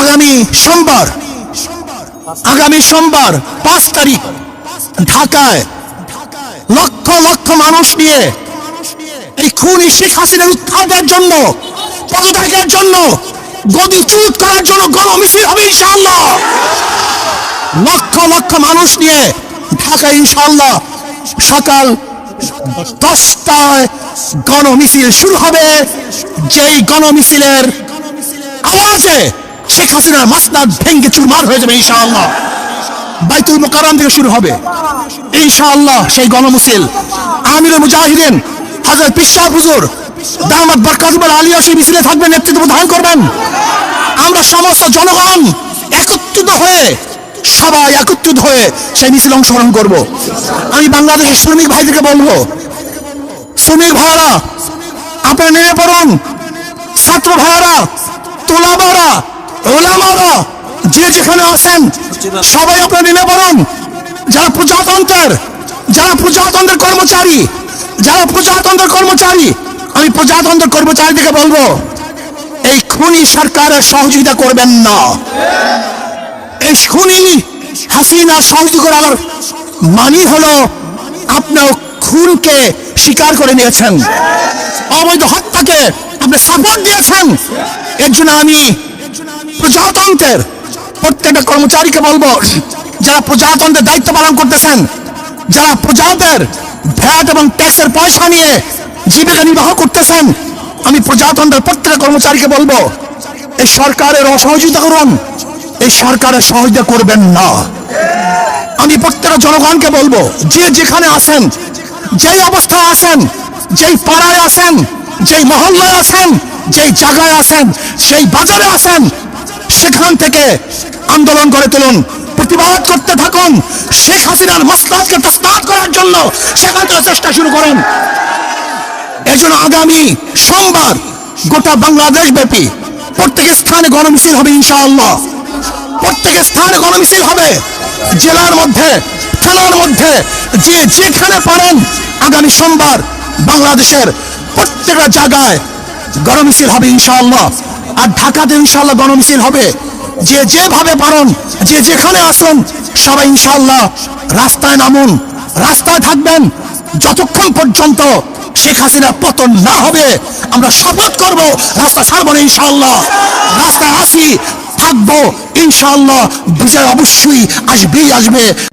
আগামী সোমবার আগামী সোমবার পাঁচ তারিখ ঢাকায় লক্ষ লক্ষ মানুষ নিয়ে এই খুনি শেখ হাসিনার উৎখাতের জন্য, পদত্যাগের জন্য গদিচ্যুত করার জন্য গণমিছিল হবে লক্ষ লক্ষ মানুষ নিয়ে ঢাকা সকাল দশটায় গণমিছিল শুরু হবে। যেই গণমিছিলের আওয়াজে শেখ হাসিনার মাসনাদ ভেঙ্গে চুরমার হয়ে যাবে, ইনশাআল্লাহ। বাইতুল মোকাররম থেকে শুরু হবে। ইনশাআল্লাহ সেই গণমিছিল আমিরুল মুজাহিদিন হাজরত পিসাব হুজুর, দামাত বরকাতুল আলিয়া সেই মিছিলে থাকবেন, নেতৃত্ব ধারণ করবেন। আমরা সমস্ত জনগণ একত্রিত হয়ে, সবাই একত্রিত হয়ে সেই মিছিল অংশগ্রহণ করব। আমি বাংলাদেশের শ্রমিক ভাইদেরকে বলব, শ্রমিক ভাইরা আপনারা নেমে পড়ুন। ছাত্র ভাইরা তোলাবারা ওলামারা, যে যেখানে আছেন, সবাই আপনারা নেমে পড়ুন যারা প্রজাতন্ত্রের যারা প্রজাতন্ত্রের কর্মচারী, যারা প্রজাতন্ত্রের কর্মচারী, আমি প্রজাতন্ত্রের কর্মচারীদেরকে বলব, এই খুনি সরকারের সহযোগিতা করবেন না। এই খুনি হাসিনা সহযোগিতা করার মানি হলো, আপনার খুনকে স্বীকার করে নিয়েছেন। অবৈধ হত্যাকে আপনি সাপোর্ট দিয়েছেন এর জন্য আমি প্রজাতন্ত্রের প্রত্যেকটা কর্মচারীকে বলব, যারা প্রজাতন্ত্রের দায়িত্ব পালন করতেছেন, যারা প্রজাদের ভ্যাট এবং ট্যাক্সের পয়সা নিয়ে জীবিকা নির্বাহ করতেছেন, আমি প্রজাতন্ত্রের প্রত্যেক কর্মচারীকে বলব, এই সরকারের অসহযোগিতা করুন, এই সরকারের সহযোগিতা করবেন না। আমি প্রত্যেকটা জনগণকে বলব, যে যেখানে আছেন, যেই অবস্থায় আছেন, যেই পাড়ায় আছেন, যেই মহল্লায় আছেন, যেই জায়গায় আছেন, সেই বাজারে আছেন সেখান থেকে আন্দোলন করে তুলুন। প্রতিবাদ করতে থাকুন। শেখ হাসিনার মসলাদকে তসনাদ করার জন্য সেখান থেকে চেষ্টা শুরু করেন। এই জন্য আগামী সোমবার গোটা বাংলাদেশ ব্যাপী প্রত্যেক স্থানে গণমিছিল হবে ইনশাআল্লাহ। প্রত্যেক স্থানে গণমিছিল হবে। জেলার মধ্যে, থানার মধ্যে, যে যেখানে পারেন আগামী সোমবার বাংলাদেশের প্রত্যেকটা জায়গায় গণমিছিল হবে ইনশাআল্লাহ। আর ঢাকাতে ইনশাআল্লাহ গণমিছিল হবে। যে যেভাবে পারেন, যে যেখানে আসুন, সবাই ইনশাআল্লাহ রাস্তায় নামুন, রাস্তায় থাকবেন। যতক্ষণ পর্যন্ত শেখ হাসিনা পতন না হবে, আমরা শপথ করব, রাস্তা ছাড়বো না ইনশাআল্লাহ। রাস্তায় আসি, থাকব ইনশাল্লাহ বিজয় অবশ্যই আসবেই আসবে।